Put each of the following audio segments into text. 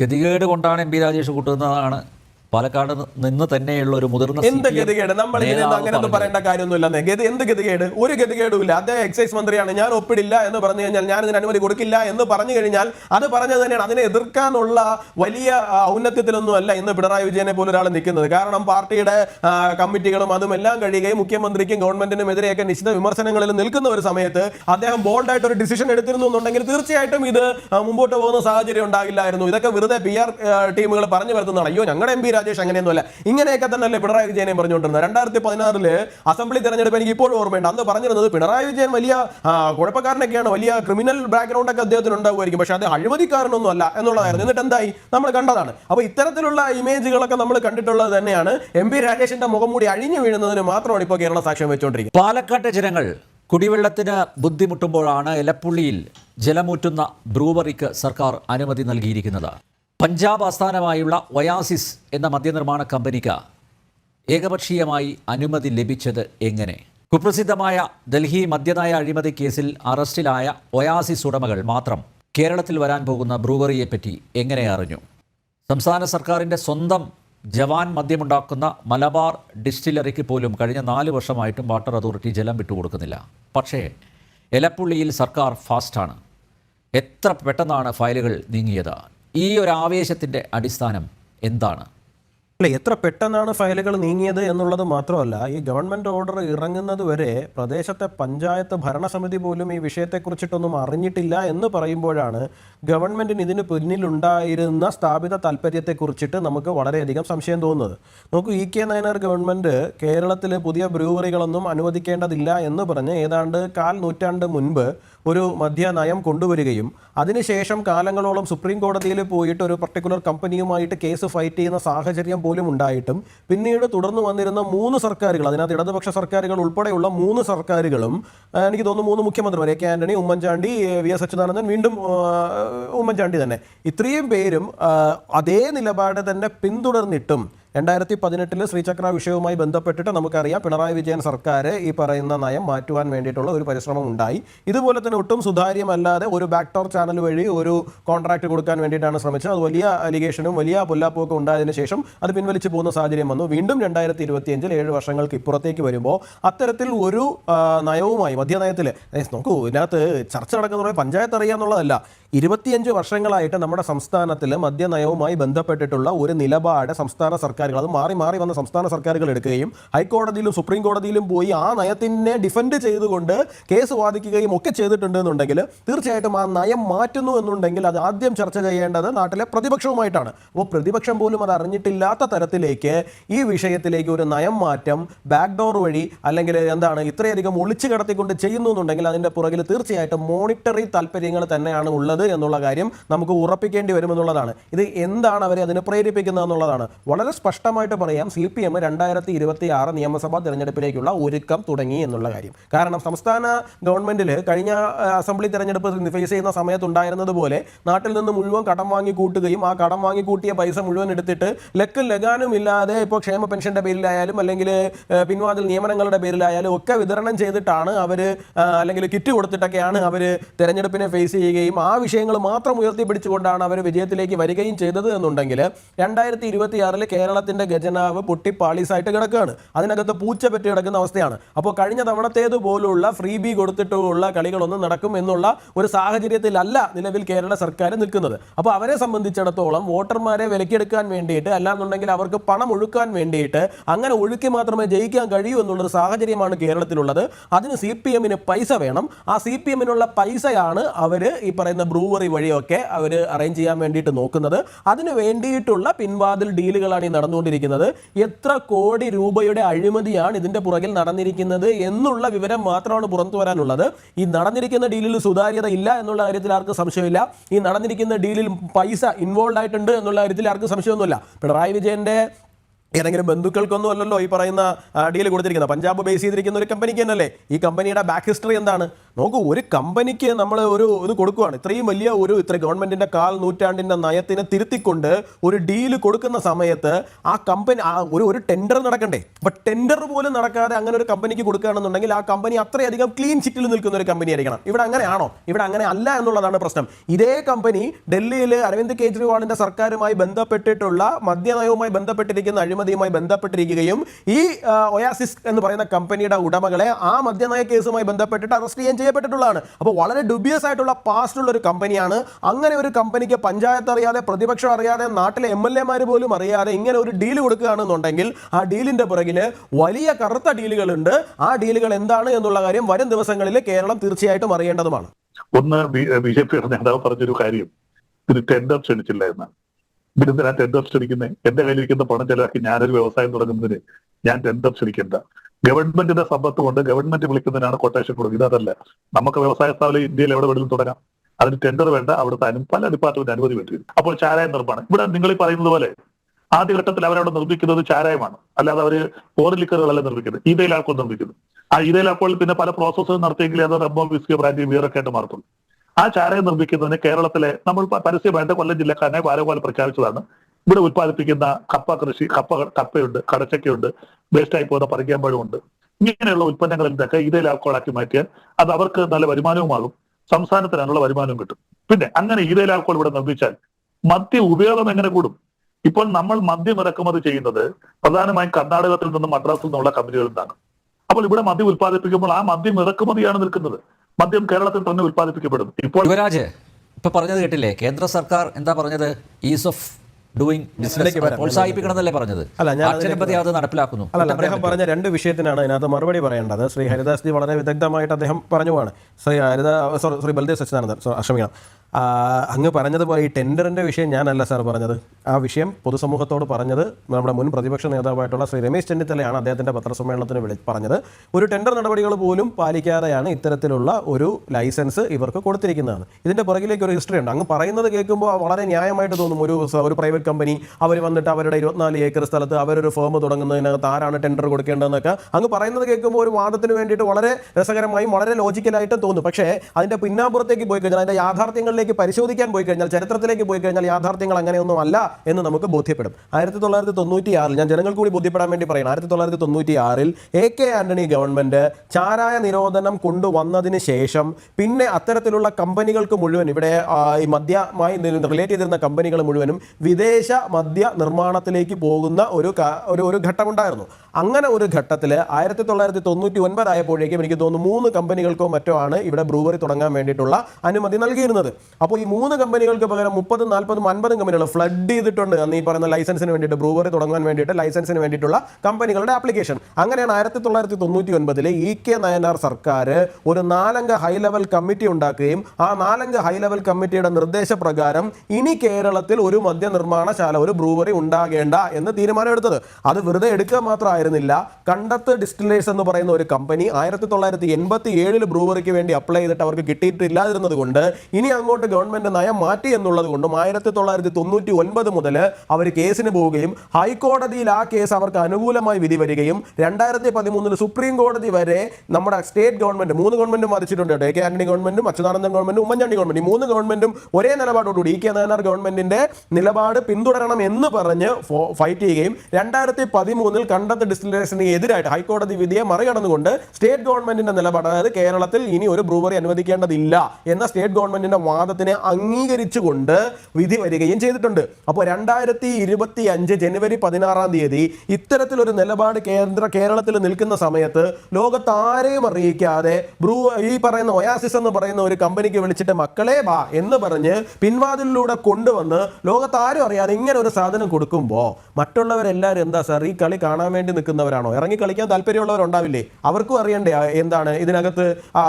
ഗതികേട് കൊണ്ടാണ് M P Rajesh കൂട്ടുന്നതാണ് പാലക്കാട് നിന്ന് തന്നെയുള്ള ഒരു മുതിർന്ന എന്ത് ഗതികേട്? നമ്മൾ ഇതിൽ അങ്ങനെ ഒന്നും പറഞ്ഞത്. പറയേണ്ട കാര്യമൊന്നുമില്ലെന്നേ ഗതി എന്ത് ഗതികേട്? ഒരു ഗതികേടും ഇല്ല. അദ്ദേഹം എക്സൈസ് മന്ത്രിയാണ്. ഞാൻ ഒപ്പിടില്ല എന്ന് പറഞ്ഞു കഴിഞ്ഞാൽ ഞാൻ ഇതിന് അനുമതി കൊടുക്കില്ല എന്ന് പറഞ്ഞു കഴിഞ്ഞാൽ അത് പറഞ്ഞത് തന്നെയാണ്. അതിനെ എതിർക്കാനുള്ള വലിയ ഔന്നത്യത്തിലൊന്നുമല്ല ഇന്ന് പിണറായി വിജയനെ പോലെ ഒരാൾ നിൽക്കുന്നത്. കാരണം പാർട്ടിയുടെ കമ്മിറ്റികളും അതും എല്ലാം കഴിയുകയും മുഖ്യമന്ത്രിക്കും ഗവൺമെന്റിനും എതിരെയൊക്കെ നിശ്ചിത വിമർശനങ്ങളിൽ നിൽക്കുന്ന ഒരു സമയത്ത് അദ്ദേഹം ബോൾഡായിട്ട് ഒരു ഡിസിഷൻ എടുത്തിരുന്നു എന്നുണ്ടെങ്കിൽ തീർച്ചയായിട്ടും ഇത് മുമ്പോട്ട് പോകുന്ന സാഹചര്യം ഉണ്ടാകില്ലായിരുന്നു. ഇതൊക്കെ വെറുതെ പി ആർ ടീമുകൾ പറഞ്ഞു വരുത്തുന്നതാണ്. അയ്യോ ഞങ്ങളുടെ എം പി രാജേഷ് അങ്ങനെയൊന്നുമല്ല. ഇങ്ങനെയൊക്കെ തന്നെയല്ലേ പിണറായി വിജയനെ പറഞ്ഞുകൊണ്ടിരുന്നത്. രണ്ടായിരത്തി പതിനാറിൽ അസംബ്ലി തെരഞ്ഞെടുപ്പ് എനിക്ക് ഇപ്പോഴും ഓർമ്മയുണ്ട്. അന്ന് പറഞ്ഞിരുന്നത് പിണറായി വിജയൻ വലിയ കുഴപ്പക്കാരനൊക്കെയാണ്. വലിയ ക്രിമിനൽ ബാക്ക്ഗ്രൗണ്ട് ഒക്കെ അദ്ദേഹത്തിന് ഉണ്ടാവുമായിരിക്കും. പക്ഷെ അത് അഴിമതിക്കാരനൊന്നും അല്ല എന്നുള്ളതായിരുന്നു. എന്നിട്ട് എന്തായി? നമ്മൾ കണ്ടതാണ്. അപ്പോൾ ഇത്തരത്തിലുള്ള ഇമേജുകളൊക്കെ നമ്മൾ കണ്ടിട്ടുള്ളത് തന്നെയാണ്. എം പി രാജേഷിന്റെ മുഖം മൂടി അഴിഞ്ഞു വീഴുന്നതിന് മാത്രമാണ് ഇപ്പോൾ കേരള സാക്ഷ്യം വെച്ചുകൊണ്ടിരിക്കുന്നത്. പാലക്കാട്ടെ ജനങ്ങൾ കുടിവെള്ളത്തിന് ബുദ്ധിമുട്ടുമ്പോഴാണ് എലപ്പുള്ളിയിൽ ജലമൂറ്റുന്ന ബ്രൂവറിക്ക് സർക്കാർ അനുമതി നൽകിയിരിക്കുന്നത്. പഞ്ചാബ് ആസ്ഥാനമായുള്ള ഒയാസിസ് എന്ന മദ്യനിർമ്മാണ കമ്പനിക്ക് ഏകപക്ഷീയമായി അനുമതി ലഭിച്ചത് എങ്ങനെ? കുപ്രസിദ്ധമായ ഡൽഹി മദ്യനയ അഴിമതി കേസിൽ അറസ്റ്റിലായ ഒയാസിസ് ഉടമകൾ മാത്രം കേരളത്തിൽ വരാൻ പോകുന്ന ബ്രൂവറിയെപ്പറ്റി എങ്ങനെ അറിഞ്ഞു? സംസ്ഥാന സർക്കാരിന്റെ സ്വന്തം ജവാൻ മദ്യമുണ്ടാക്കുന്ന മലബാർ ഡിസ്റ്റിലറിക്ക് പോലും കഴിഞ്ഞ നാല് വർഷമായിട്ടും വാട്ടർ അതോറിറ്റി ജലം വിട്ടുകൊടുക്കുന്നില്ല. പക്ഷേ എലപ്പുള്ളിയിൽ സർക്കാർ ഫാസ്റ്റാണ്. എത്ര പെട്ടെന്നാണ് ഫയലുകൾ നീങ്ങിയത്? ഈ ഒരു ആവേശത്തിന്റെ അടിസ്ഥാനം എന്താണ്? അല്ല എത്ര പെട്ടെന്നാണ് ഫയലുകൾ നീങ്ങിയത് എന്നുള്ളത് മാത്രമല്ല ഈ ഗവൺമെന്റ് ഓർഡർ ഇറങ്ങുന്നത് വരെ പ്രദേശത്തെ പഞ്ചായത്ത് ഭരണസമിതി പോലും ഈ വിഷയത്തെക്കുറിച്ചിട്ടൊന്നും അറിഞ്ഞിട്ടില്ല എന്ന് പറയുമ്പോഴാണ് ഗവൺമെന്റിന് ഇതിന് പിന്നിലുണ്ടായിരുന്ന സ്ഥാപിത താല്പര്യത്തെക്കുറിച്ചിട്ട് നമുക്ക് വളരെയധികം സംശയം തോന്നുന്നത്. നോക്കൂ ഇ കെ നയനാർ ഗവൺമെന്റ് കേരളത്തിൽ പുതിയ ബ്രൂവറികളൊന്നും അനുവദിക്കേണ്ടതില്ല എന്ന് പറഞ്ഞ് ഏതാണ്ട് കാൽ നൂറ്റാണ്ട് മുൻപ് ഒരു മദ്യ നയം കൊണ്ടുവരികയും അതിനുശേഷം കാലങ്ങളോളം സുപ്രീം കോടതിയിൽ പോയിട്ട് ഒരു പർട്ടിക്കുലർ കമ്പനിയുമായിട്ട് കേസ് ഫൈറ്റ് ചെയ്യുന്ന സാഹചര്യം പോലും ഉണ്ടായിട്ടും പിന്നീട് തുടർന്ന് വന്നിരുന്ന മൂന്ന് സർക്കാരുകൾ അതിനകത്ത് ഇടതുപക്ഷ സർക്കാരുകൾ ഉൾപ്പെടെയുള്ള മൂന്ന് സർക്കാരുകളും എനിക്ക് തോന്നുന്നു മൂന്ന് മുഖ്യമന്ത്രിമാർ A K Antony Oommen Chandy V S Achuthanandan വീണ്ടും ഉമ്മൻചാണ്ടി തന്നെ. ഇത്രയും പേരും അതേ നിലപാട് തന്നെ പിന്തുടർന്നിട്ടും രണ്ടായിരത്തി പതിനെട്ടിൽ ശ്രീചക്ര വിഷയവുമായി ബന്ധപ്പെട്ടിട്ട് നമുക്കറിയാം പിണറായി വിജയൻ സർക്കാർ ഈ പറയുന്ന നയം മാറ്റുവാൻ വേണ്ടിയിട്ടുള്ള ഒരു പരിശ്രമം ഉണ്ടായി. ഇതുപോലെ തന്നെ ഒട്ടും സുതാര്യമല്ലാതെ ഒരു ബാക്ടോർ ചാനൽ വഴി ഒരു കോൺട്രാക്ട് കൊടുക്കാൻ വേണ്ടിയിട്ടാണ് ശ്രമിച്ചത്. അത് വലിയ അലിഗേഷനും വലിയ പൊല്ലാപ്പൊക്കെ ഉണ്ടായതിനു ശേഷം അത് പിൻവലിച്ചു പോകുന്ന സാഹചര്യം വന്നു. വീണ്ടും രണ്ടായിരത്തി ഇരുപത്തിയഞ്ചിൽ ഏഴ് വർഷങ്ങൾക്ക് ഇപ്പുറത്തേക്ക് വരുമ്പോൾ അത്തരത്തിൽ ഒരു നയവുമായി മധ്യനയത്തിൽ നോക്കൂ ഇതിനകത്ത് ചർച്ച നടക്കുന്ന പഞ്ചായത്ത് അറിയാന്നുള്ളതല്ല. ഇരുപത്തിയഞ്ച് വർഷങ്ങളായിട്ട് നമ്മുടെ സംസ്ഥാനത്തിൽ മദ്യനയവുമായി ബന്ധപ്പെട്ടിട്ടുള്ള ഒരു നിലപാട് സംസ്ഥാന സർക്കാരുകൾ അത് മാറി മാറി വന്ന സംസ്ഥാന സർക്കാരുകൾ എടുക്കുകയും ഹൈക്കോടതിയിലും സുപ്രീം കോടതിയിലും പോയി ആ നയത്തിനെ ഡിഫെൻഡ് ചെയ്തുകൊണ്ട് കേസ് വാദിക്കുകയും ഒക്കെ ചെയ്തിട്ടുണ്ട് എന്നുണ്ടെങ്കിൽ തീർച്ചയായിട്ടും ആ നയം മാറ്റുന്നു എന്നുണ്ടെങ്കിൽ അത് ആദ്യം ചർച്ച ചെയ്യേണ്ടത് നാട്ടിലെ പ്രതിപക്ഷവുമായിട്ടാണ്. അപ്പോൾ പ്രതിപക്ഷം പോലും അത് അറിഞ്ഞിട്ടില്ലാത്ത തരത്തിലേക്ക് ഈ വിഷയത്തിലേക്ക് ഒരു നയം മാറ്റം ബാക്ക്ഡോർ വഴി അല്ലെങ്കിൽ എന്താണ് ഇത്രയധികം ഒളിച്ചു കടത്തിക്കൊണ്ട് ചെയ്യുന്നു എന്നുണ്ടെങ്കിൽ അതിന്റെ പുറകിൽ തീർച്ചയായിട്ടും മോണിറ്ററി താല്പര്യങ്ങൾ തന്നെയാണ് ഉള്ളത് എന്നുള്ള കാര്യം നമുക്ക് ഉറപ്പിക്കേണ്ടി വരുമെന്നുള്ളതാണ്. ഇത് എന്താണ് അവരെ അതിനെ പ്രേരിപ്പിക്കുന്നത് എന്നുള്ളതാണ്. വളരെ സ്പഷ്ടമായിട്ട് പറയാം സി പി എം രണ്ടായിരത്തി ഇരുപത്തി ആറ് നിയമസഭാ തെരഞ്ഞെടുപ്പിലേക്കുള്ള ഒരുക്കം തുടങ്ങി എന്നുള്ള കാര്യം. കാരണം സംസ്ഥാന ഗവൺമെന്റിൽ കഴിഞ്ഞ അസംബ്ലി തെരഞ്ഞെടുപ്പ് ഫേസ് ചെയ്യുന്ന സമയത്തുണ്ടായിരുന്നത് പോലെ നാട്ടിൽ നിന്ന് മുഴുവൻ കടം വാങ്ങി കൂട്ടുകയും ആ കടം വാങ്ങി കൂട്ടിയ പൈസ മുഴുവൻ എടുത്തിട്ട് ലക്കും ലഗാനും ഇല്ലാതെ ഇപ്പോൾ ക്ഷേമ പെൻഷന്റെ പേരിലായാലും അല്ലെങ്കിൽ പിൻവാതിൽ നിയമനങ്ങളുടെ പേരിലായാലും ഒക്കെ വിതരണം ചെയ്തിട്ടാണ് അവർ അല്ലെങ്കിൽ കിറ്റ് കൊടുത്തിട്ടൊക്കെയാണ് അവർ തെരഞ്ഞെടുപ്പിനെ ഫേസ് ചെയ്യുകയും ആ വിഷയങ്ങൾ മാത്രം ഉയർത്തിപ്പിടിച്ചുകൊണ്ടാണ് അവർ വിജയത്തിലേക്ക് വരികയും ചെയ്തത് എന്നുണ്ടെങ്കിൽ രണ്ടായിരത്തി ഇരുപത്തിയാറിൽ കേരളത്തിന്റെ ഖജനാവ് പൊട്ടി പാളീസായിട്ട് കിടക്കുകയാണ്. അതിനകത്ത് പൂച്ച പറ്റി കിടക്കുന്ന അവസ്ഥയാണ്. അപ്പോൾ കഴിഞ്ഞ തവണത്തേതുപോലുള്ള ഫ്രീ ബി കൊടുത്തിട്ടുള്ള കളികളൊന്നും നടക്കും എന്നുള്ള ഒരു സാഹചര്യത്തിലല്ല നിലവിൽ കേരള സർക്കാർ നിൽക്കുന്നത്. അപ്പോൾ അവരെ സംബന്ധിച്ചിടത്തോളം വോട്ടർമാരെ വിലക്കെടുക്കാൻ വേണ്ടിയിട്ട് അല്ലാന്നുണ്ടെങ്കിൽ അവർക്ക് പണം ഒഴുക്കാൻ വേണ്ടിയിട്ട് അങ്ങനെ ഒഴുക്കി മാത്രമേ ജയിക്കാൻ കഴിയൂ എന്നുള്ളൊരു സാഹചര്യമാണ് കേരളത്തിലുള്ളത്. അതിന് സി പി എമ്മിന് പൈസ വേണം. ആ സി പി എമ്മിനുള്ള പൈസയാണ് അവർ ഈ പറയുന്ന ബ്രൂവറി വഴിയൊക്കെ അവർ അറേഞ്ച് ചെയ്യാൻ വേണ്ടിയിട്ട് നോക്കുന്നത്. അതിന് വേണ്ടിയിട്ടുള്ള പിൻവാതിൽ ഡീലുകളാണ് ഈ നടന്നുകൊണ്ടിരിക്കുന്നത്. എത്ര കോടി രൂപയുടെ അഴിമതിയാണ് ഇതിന്റെ പുറകിൽ നടന്നിരിക്കുന്നത് എന്നുള്ള വിവരം മാത്രമാണ് പുറത്തു വരാനുള്ളത്. ഈ നടന്നിരിക്കുന്ന ഡീലിൽ സുതാര്യത ഇല്ല എന്നുള്ള കാര്യത്തിൽ ആർക്കും സംശയമില്ല. ഈ നടന്നിരിക്കുന്ന ഡീലിൽ പൈസ ഇൻവോൾവ് ആയിട്ടുണ്ട് എന്നുള്ള കാര്യത്തിൽ ആർക്കും സംശയമൊന്നുമില്ല. പിണറായി വിജയന്റെ ഏതെങ്കിലും ബന്ധുക്കൾക്കൊന്നും അല്ലല്ലോ ഈ പറയുന്ന ഡീൽ കൊടുത്തിരിക്കുന്നത്. പഞ്ചാബ് ബേസ് ചെയ്തിരിക്കുന്ന ഒരു കമ്പനിക്ക് തന്നെയല്ലേ ഈ കമ്പനിയുടെ ബാക്ക് ഹിസ്റ്ററി എന്താണ്? നോക്കൂ ഒരു കമ്പനിക്ക് നമ്മൾ ഒരു ഇത് കൊടുക്കുകയാണ് ഇത്രയും വലിയ ഒരു ഇത്ര ഗവൺമെന്റിന്റെ കാൽ നൂറ്റാണ്ടിന്റെ നയത്തിനെ തിരുത്തിക്കൊണ്ട് ഒരു ഡീൽ കൊടുക്കുന്ന സമയത്ത് ആ കമ്പനി ആ ഒരു ഒരു ടെൻഡർ നടക്കണ്ടേ? അപ്പൊ ടെൻഡർ പോലും നടക്കാതെ അങ്ങനെ ഒരു കമ്പനിക്ക് കൊടുക്കുകയാണെന്നുണ്ടെങ്കിൽ ആ കമ്പനി അത്രയധികം ക്ലീൻ ചിറ്റിൽ നിൽക്കുന്ന ഒരു കമ്പനി ആയിരിക്കണം. ഇവിടെ അങ്ങനെയാണോ ഇവിടെ അങ്ങനെ അല്ല എന്നുള്ളതാണ് പ്രശ്നം. ഇതേ കമ്പനി ഡൽഹിയിൽ അരവിന്ദ് കെജ്രിവാളിന്റെ സർക്കാരുമായി ബന്ധപ്പെട്ടിട്ടുള്ള മദ്യനയവുമായി ബന്ധപ്പെട്ടിരിക്കുന്ന അഴിമതിയുമായി ബന്ധപ്പെട്ടിരിക്കുകയും ഈ ഒയാസിസ് എന്ന് പറയുന്ന കമ്പനിയുടെ ഉടമകളെ ആ മദ്യനയ കേസുമായി ബന്ധപ്പെട്ടിട്ട് അറസ്റ്റ് ചെയ്യാൻ ചെയ്യപ്പെട്ടിട്ടുള്ളതാണ്. അപ്പോൾ വളരെ ഡുബിയസ് ആയിട്ടുള്ള പാസ്റ്റുള്ള ഒരു കമ്പനിയാണ്. അങ്ങനെ ഒരു കമ്പനിക്ക് പഞ്ചായത്ത് അറിയാതെ പ്രതിപക്ഷം അറിയാതെ നാട്ടിലെ എം എൽ എമാർ പോലും അറിയാതെ ഇങ്ങനെ ഒരു ഡീൽ കൊടുക്കുകയാണെന്നുണ്ടെങ്കിൽ ആ ഡീലിന്റെ പുറകിൽ വലിയ കറുത്ത ഡീലുകളുണ്ട് ആ ഡീലുകൾ എന്താണ് എന്നുള്ള കാര്യം വരും ദിവസങ്ങളിൽ കേരളം തീർച്ചയായിട്ടും അറിയേണ്ടതുമാണ്. ഒന്ന് ബി ജെ പിയുടെ നേതാവ് പറഞ്ഞൊരു കാര്യം. ഇത് ടെൻഡർ ക്ഷണിച്ചില്ല എന്നാണ് ഇവരെന്തിനാ ടെൻഡർ ക്ഷണിക്കുന്നത് എന്റെ കയ്യിലിരിക്കുന്ന പണം ചെലവാക്കി ഞാനൊരു വ്യവസായം തുടങ്ങുന്നതിന് ഞാൻ ടെൻഡർ ക്ഷണിക്കണ്ട ഗവൺമെന്റിന്റെ സമ്പത്ത് കൊണ്ട് ഗവൺമെന്റ് വിളിക്കുന്നതിനാണ് കൊട്ടേഷൻ കൊടുക്കുന്നത്. അതല്ല നമുക്ക് വ്യവസായ സ്ഥാപനം ഇന്ത്യയിൽ എവിടെ വേണമെങ്കിലും തുടങ്ങാം. അതിന് ടെൻഡർ വേണ്ട അവിടുത്തെ പല ഡിപ്പാർട്ട്മെന്റ് അനുമതി വേണ്ടി അപ്പോൾ ചാരായ നിർമ്മാണം. ഇവിടെ നിങ്ങൾ പറയുന്നത് പോലെ ആദ്യഘട്ടത്തിൽ അവരവിടെ നിർമ്മിക്കുന്നത് ചാരായമാണ്. അല്ലാതെ അവർ ഓർ ലിക്കറുകളല്ല നിർമ്മിക്കുന്നത്. ഈതയിൽ ആൽക്കോൾ നിർമ്മിക്കുന്നത് ആ ഈതയിലാക്കോളിൽ പിന്നെ പല പ്രോസസ്സ് നടത്തിയെങ്കിൽ അത് റബ്ബോ വിസ്കി ബ്രാൻഡി ബിയറൊക്കെ ആയിട്ട് മാറത്തുള്ളൂ. ആ ചാരം നിർമ്മിക്കുന്നതിന് കേരളത്തിലെ നമ്മൾ പരസ്യമായിട്ട് കൊല്ലം ജില്ലക്കാരനെ പാലപോലെ പ്രഖ്യാപിച്ചതാണ്. ഇവിടെ ഉത്പാദിപ്പിക്കുന്ന കപ്പ കൃഷി കപ്പ കപ്പയുണ്ട് കടച്ചക്കയുണ്ട് വേസ്റ്റായി പോകുന്ന പറിക്കാമ്പഴമുണ്ട് ഇങ്ങനെയുള്ള ഉൽപ്പന്നങ്ങളിൽ നിന്നൊക്കെ ഇതേ ആൽക്കോളാക്കി മാറ്റിയാൽ അത് അവർക്ക് നല്ല വരുമാനവുമാകും. സംസ്ഥാനത്തിനുള്ള വരുമാനവും കിട്ടും. പിന്നെ അങ്ങനെ ഇതേ ആൽക്കോൾ ഇവിടെ നിർമ്മിച്ചാൽ മദ്യ ഉപയോഗം എങ്ങനെ കൂടും? ഇപ്പോൾ നമ്മൾ മദ്യം ഇറക്കുമതി ചെയ്യുന്നത് പ്രധാനമായും കർണാടകത്തിൽ നിന്നും മദ്രാസിൽ നിന്നുള്ള കമ്പനികളിൽ നിന്നാണ്. അപ്പോൾ ഇവിടെ മദ്യം ഉൽപ്പാദിപ്പിക്കുമ്പോൾ ആ മദ്യം ഇറക്കുമതിയാണ് നിൽക്കുന്നത്. മദ്യം കേരളത്തിൽ തന്നെ ഉൽപ്പാദിപ്പിക്കപ്പെടും. ഇപ്പോൾ യുവരാജ് ഇപ്പൊ പറഞ്ഞത് കേട്ടില്ലേ? കേന്ദ്ര സർക്കാർ എന്താ പറഞ്ഞത്? ഈസ് ഓഫ് ഡൂയിങ് ബിസിനസ് പറഞ്ഞത്? അല്ല, ഞാൻ ആക്ഷേപതി അത് നടപ്പിലാക്കുന്നു. അല്ല അദ്ദേഹം പറഞ്ഞ രണ്ട് വിഷയത്തിനാണ് അതിനകത്ത് മറുപടി പറയേണ്ടത്. ശ്രീ ഹരിദാസ് ജി വളരെ വിദഗ്ധമായിട്ട് അദ്ദേഹം പറഞ്ഞുവാണ് ശ്രീ ഹരിദാസ് സോറി ശ്രീ ബൽദേവ് സച്ചിദാനന്ദൻ സോ ക്ഷമിക്കണം. അങ്ങ് പറഞ്ഞതുപോലെ ഈ ടെൻഡറിന്റെ വിഷയം ഞാനല്ല സാർ പറഞ്ഞത്. ആ വിഷയം പൊതുസമൂഹത്തോട് പറഞ്ഞത് നമ്മുടെ മുൻ പ്രതിപക്ഷ നേതാവായിട്ടുള്ള ശ്രീ രമേശ് ചെന്നിത്തലയാണ് അദ്ദേഹത്തിന്റെ പത്രസമ്മേളനത്തിന് വിളി പറഞ്ഞത്. ഒരു ടെൻഡർ നടപടികൾ പോലും പാലിക്കാതെയാണ് ഇത്തരത്തിലുള്ള ഒരു ലൈസൻസ് ഇവർക്ക് കൊടുത്തിരിക്കുന്നതാണ്. ഇതിന്റെ പുറകിലേക്ക് ഒരു ഹിസ്റ്ററി ഉണ്ട്. അങ്ങ് പറയുന്നത് കേൾക്കുമ്പോൾ വളരെ ന്യായമായിട്ട് തോന്നും. ഒരു ഒരു പ്രൈവറ്റ് കമ്പനി അവർ വന്നിട്ട് അവരുടെ ഇരുപത്തിനാല് ഏക്കർ സ്ഥലത്ത് അവരൊരു ഫേം തുടങ്ങുന്നതിനകത്ത് ആരാണ് ടെൻഡർ കൊടുക്കേണ്ടതെന്നൊക്കെ അങ്ങ് പറയുന്നത് കേൾക്കുമ്പോൾ ഒരു വാദത്തിന് വേണ്ടിയിട്ട് വളരെ രസകരമായും വളരെ ലോജിക്കലായിട്ട് തോന്നും. പക്ഷേ അതിന്റെ പിന്നാമ്പുറത്തേക്ക് പോയി കഴിഞ്ഞാൽ അതിന്റെ യാഥാർത്ഥ്യങ്ങളിലേക്ക് പരിശോധിക്കാൻ പോയി കഴിഞ്ഞാൽ ചരിത്രത്തിലേക്ക് പോയി കഴിഞ്ഞാൽ യാഥാർത്ഥ്യങ്ങൾ അങ്ങനെയൊന്നും അല്ല എന്ന് നമുക്ക് ബോധ്യപ്പെടും. ആയിരത്തി തൊള്ളായിരത്തി തൊണ്ണൂറ്റി ആറിൽ ഞാൻ ജനങ്ങൾ കൂടി ബോധ്യപ്പെടാൻ വേണ്ടി പറയുന്നത് ആയിരത്തി തൊള്ളായിരത്തി തൊണ്ണൂറ്റി ആറിൽ എ കെ ആന്റണി ഗവൺമെന്റ് ചാരായ നിരോധനം കൊണ്ടുവന്നതിന് ശേഷം പിന്നെ അത്തരത്തിലുള്ള കമ്പനികൾക്ക് മുഴുവൻ ഇവിടെ ഈ മദ്യമായി റിലേറ്റ് ചെയ്തിരുന്ന കമ്പനികൾ മുഴുവനും വിദേശ മദ്യ നിർമ്മാണത്തിലേക്ക് പോകുന്ന ഒരു ഒരു ഘട്ടമുണ്ടായിരുന്നു. അങ്ങനെ ഒരു ഘട്ടത്തിൽ ആയിരത്തി തൊള്ളായിരത്തി തൊണ്ണൂറ്റി ഒൻപതായപ്പോഴേക്കും എനിക്ക് തോന്നുന്നു മൂന്ന് കമ്പനികൾക്കോ മറ്റോ ആണ് ഇവിടെ ബ്രൂവറി തുടങ്ങാൻ വേണ്ടിയിട്ടുള്ള അനുമതി നൽകിയിരുന്നത്. അപ്പോൾ ഈ മൂന്ന് കമ്പനികൾക്ക് പകരം മുപ്പതും നാൽപ്പതും അൻപതും കമ്പനികൾ ഫ്ലഡ് ചെയ്തിട്ടുണ്ട് അന്ന് ഈ പറയുന്ന ലൈസൻസിന് വേണ്ടിയിട്ട് ബ്രൂവറി തുടങ്ങാൻ വേണ്ടിയിട്ട് ലൈസൻസിന് വേണ്ടിയിട്ടുള്ള കമ്പനികളുടെ ആപ്ലിക്കേഷൻ അങ്ങനെയാണ് ആയിരത്തി തൊള്ളായിരത്തി തൊണ്ണൂറ്റി ഒൻപതിൽ ഇ കെ നയനാർ സർക്കാർ ഒരു നാലംഗ ഹൈ ലെവൽ കമ്മിറ്റി ഉണ്ടാക്കുകയും ആ നാലംഗ ഹൈ ലെവൽ കമ്മിറ്റിയുടെ നിർദ്ദേശപ്രകാരം ഇനി കേരളത്തിൽ ഒരു മദ്യ നിർമ്മാണശാല ഒരു ബ്രൂവറി ഉണ്ടാകേണ്ട എന്ന് തീരുമാനമെടുത്തത്. അത് വെറുതെ എടുക്കുക മാത്രമായിരുന്നില്ല കണ്ടത്ത് ഡിസ്റ്റിലേഴ്സ് എന്ന് പറയുന്ന ഒരു കമ്പനി ആയിരത്തി തൊള്ളായിരത്തി എൺപത്തി ഏഴിൽ ബ്രൂവറിക്ക് വേണ്ടി അപ്ലൈ ചെയ്തിട്ട് അവർക്ക് കിട്ടിയിട്ടില്ലാതിരുന്നത് കൊണ്ട് ഇനി അങ്ങോട്ട് ഗവൺമെന്റ് നയം മാറ്റി എന്നുള്ളത് കൊണ്ടും ആയിരത്തി തൊള്ളായിരത്തി തൊണ്ണൂറ്റി ഒൻപത് മുതൽ അവർ കേസിന് പോവുകയും ഹൈക്കോടതിയിൽ ആ കേസ് അവർക്ക് അനുകൂലമായി വിധി വരികയും രണ്ടായിരത്തി പതിമൂന്നിൽ സുപ്രീം കോടതി വരെ നമ്മുടെ സ്റ്റേറ്റ് ഗവൺമെന്റ് മൂന്ന് ഗവൺമെന്റും വധിച്ചിട്ടുണ്ട് എ കെ ആന്റണി ഗവൺമെന്റും അച്യുതാനന്ദൻ ഗവൺമെന്റും ഉമ്മൻചാണ്ടി ഗവൺമെന്റ് മൂന്ന് ഗവൺമെന്റും ഒരേ നിലപാടോടുകൂടി ഇ കെ നായനാർ ഗവൺമെന്റിന്റെ നിലപാട് പിന്തുടരണം എന്ന് പറഞ്ഞ് ഫൈറ്റ് ചെയ്യുകയും രണ്ടായിരത്തി പതിമൂന്നിൽ കണ്ടത്ത് ഡിസ്റ്റിലേഷന് എതിരായിട്ട് ഹൈക്കോടതി വിധിയെ മറികടന്നുകൊണ്ട് സ്റ്റേറ്റ് ഗവൺമെന്റിന്റെ നിലപാട് അതായത് കേരളത്തിൽ ഇനി ഒരു ബ്രൂവറി അനുവദിക്കേണ്ടതില്ല എന്ന സ്റ്റേറ്റ് ഗവൺമെന്റിന്റെ വാദത്തിനെ അംഗീകരിച്ചുകൊണ്ട് വിധി വരികയും ചെയ്തിട്ടുണ്ട്. അപ്പോൾ രണ്ടായിരത്തി ഇരുപത്തി അഞ്ച് ജനുവരി പതിനാറാം തീയതി ഇത്തരത്തിലൊരു നിലപാട് കേന്ദ്ര കേരളത്തിൽ നിൽക്കുന്ന സമയത്ത് ലോകത്ത് ആരെയും അറിയിക്കാതെ ബ്രൂ ഈ പറയുന്ന ഒയാസിസ് എന്ന് പറയുന്ന ഒരു കമ്പനിക്ക് വിളിച്ചിട്ട് മക്കളെ ബാ എന്ന് പറഞ്ഞ് പിൻവാതിലൂടെ കൊണ്ടുവന്ന് ലോകത്ത് ആരും അറിയാതെ ഇങ്ങനെ ഒരു സാധനം കൊടുക്കുമ്പോൾ മറ്റുള്ളവരെല്ലാവരും എന്താ സാർ ഈ കളി കാണാൻ വേണ്ടി നിൽക്കുന്നവരാണോ? ഇറങ്ങി കളിക്കാൻ താല്പര്യമുള്ളവരുണ്ടാവില്ലേ? അവർക്കും അറിയണ്ടേ എന്താണ് ഇതിനകത്ത്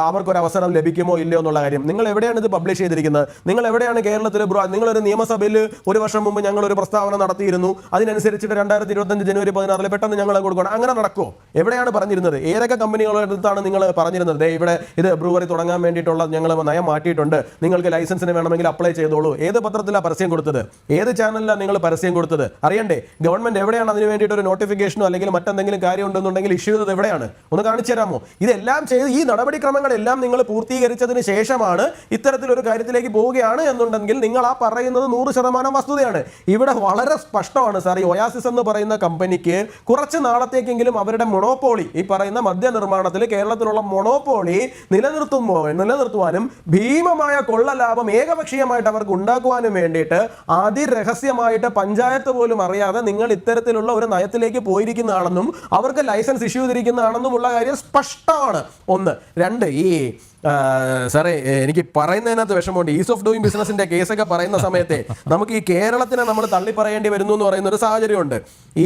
അവർക്കൊരു അവസരം ലഭിക്കുമോ ഇല്ലയോ എന്നുള്ള കാര്യം. നിങ്ങൾ എവിടെയാണ് ഇത് പബ്ലിഷ് ചെയ്തിരിക്കുന്നത്? നിങ്ങൾ എവിടെയാണ് കേരളത്തിൽ നിങ്ങളൊരു നിയമസഭയിൽ ഒരു വർഷം മുമ്പ് ഞങ്ങൾ ഒരു പ്രസ്താവന നടത്തിയിരുന്നു. അതിനനുസരിച്ചിട്ട് രണ്ടായിരത്തി ഇരുപത്തഞ്ച് ജനുവരി പതിനാറിൽ പെട്ടെന്ന് ഞങ്ങൾ കൊടുക്കണം അങ്ങനെ നടക്കുമോ എവിടെയാണ് പറഞ്ഞിരുന്നത്? ഏതൊക്കെ കമ്പനികളുടെ അടുത്താണ് നിങ്ങൾ പറഞ്ഞിരുന്നത്? ഇവിടെ ഇത് ബ്രൂവറി തുടങ്ങാൻ വേണ്ടിയിട്ടുള്ള ഞങ്ങൾ നയം മാറ്റിയിട്ടുണ്ട്. നിങ്ങൾക്ക് ലൈസൻസിന് വേണമെങ്കിൽ അപ്ലൈ ചെയ്തോളൂ. ഏത് പത്രത്തിലാണ് പരസ്യം കൊടുത്തത്? ഏത് ചാനലിലാണ് നിങ്ങൾ പരസ്യം കൊടുത്തത്? അറിയണ്ടേ? ഗവൺമെന്റ് എവിടെയാണ് അതിന് വേണ്ടിയിട്ട് ഒരു നോട്ടിഫിക്കേഷനോ അല്ലെങ്കിൽ മറ്റെന്തെങ്കിലും കാര്യം ഉണ്ടെന്നുണ്ടെങ്കിൽ ഇഷ്യൂ ചെയ്തത് എവിടെയാണ്? ഒന്ന് കാണിച്ചു തരാമോ? ഇതെല്ലാം ചെയ്ത് ഈ നടപടിക്രമങ്ങളെല്ലാം നിങ്ങൾ പൂർത്തീകരിച്ചതിന് ശേഷമാണ് ഇത്തരത്തിലൊരു കാര്യത്തിലേക്ക് പോവുകയാണ് എന്നുണ്ടെങ്കിൽ നിങ്ങൾ ആ പറയുന്നത് നൂറ് ശതമാനം വസ്തുതയാണ്. ഇവിടെ വളരെ സ്പഷ്ടമാണ് സാർ. ഈ ഒയാസിസ് എന്ന് പറയുന്ന കമ്പനിക്ക് കുറച്ച് നാളത്തേക്കെങ്കിലും അവരുടെ മൊണോപോളി ഈ പറയുന്ന മദ്യനിർമ്മാണത്തിൽ കേരളത്തിലുള്ള മൊണോപോളി നിലനിർത്തുമ്പോൾ നിലനിർത്തുവാനും ഭീമമായ കൊള്ള ലാഭം ഏകപക്ഷീയമായിട്ട് അവർക്ക് ഉണ്ടാക്കുവാനും വേണ്ടിയിട്ട് അതിരഹസ്യമായിട്ട് പഞ്ചായത്ത് പോലും അറിയാതെ നിങ്ങൾ ഇത്തരത്തിലുള്ള ഒരു നയത്തിലേക്ക് പോയിരിക്കുന്നതാണെന്നും അവർക്ക് ലൈസൻസ് ഇഷ്യൂ ചെയ്തിരിക്കുന്നതാണെന്നുമുള്ള കാര്യം സ്പഷ്ടമാണ്. ഒന്ന്. രണ്ട് ഈ സാറേ എനിക്ക് പറയുന്നതിനകത്ത് വിഷമമുണ്ട്. ഈസ് ഓഫ് ഡൂയിങ് ബിസിനസിന്റെ കേസൊക്കെ പറയുന്ന സമയത്തെ നമുക്ക് ഈ കേരളത്തിനെ നമ്മൾ തള്ളി പറയേണ്ടി വരുന്നു എന്ന് പറയുന്ന ഒരു സാഹചര്യമുണ്ട്. ഈ